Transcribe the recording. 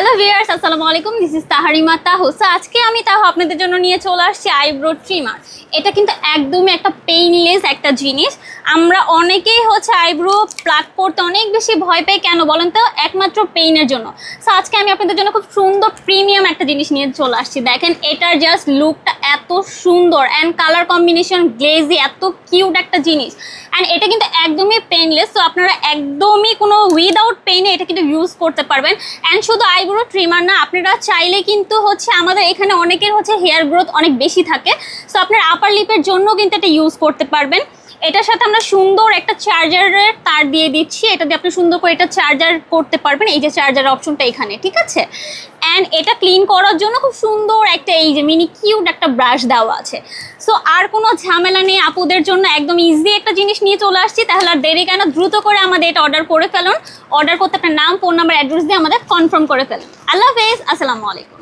Hello viewers আসসালামু আলাইকুম। This is তাহারিমা তাহসা আজকে আমি তাহ আপনাদের জন্য নিয়ে চলে আসছি আইব্রো ট্রিমার এটা কিন্তু একদমই একটা পেইনলেস একটা জিনিস। আমরা অনেকেই হচ্ছে আইব্রো প্লাক করতে অনেক বেশি ভয় পাই। কেন বলেন তো? একমাত্র পেইনের জন্য। সো আজকে আমি আপনাদের জন্য খুব সুন্দর প্রিমিয়াম একটা জিনিস নিয়ে চলে আসছি। দেখেন, এটার জাস্ট লুকটা এত সুন্দর। অ্যান্ড কালার কম্বিনেশন গ্লেজি এত কিউট একটা জিনিস। অ্যান্ড এটা কিন্তু একদমই পেইনলেস তো আপনারা একদমই কোনো উইদাউট পেইনে এটা কিন্তু ইউজ করতে পারবেন। অ্যান্ড শুধু আইব্রো ট্রিমার না, আপনারা চাইলে কিন্তু হচ্ছে আমাদের এখানে অনেকের হচ্ছে হেয়ার গ্রোথ অনেক বেশি থাকে। সো আপনার আপার লিপের জন্য কিন্তু এটা ইউজ করতে পারবেন। এটার সাথে আমরা সুন্দর একটা চার্জারের তার দিয়ে দিচ্ছি। এটা দিয়ে আপনি সুন্দর করে এটা চার্জার করতে পারবেন। এই যে চার্জার অপশনটা এখানে, ঠিক আছে? অ্যান্ড এটা ক্লিন করার জন্য খুব সুন্দর একটা এই যে মিনি কিউট একটা ব্রাশ দেওয়া আছে। সো আর কোনো ঝামেলা নেই আপুদের জন্য, একদম ইজি একটা জিনিস নিয়ে চলে আসছি। তাহলে আর দেরি কেন? দ্রুত করে আমাদের এটা অর্ডার করে ফেলুন। অর্ডার করতে একটা নাম ফোন নাম্বার অ্যাড্রেস দিয়ে আমাদের কনফার্ম করে ফেলুন। আল্লাহ হাফেজ, আসসালামু আলাইকুম।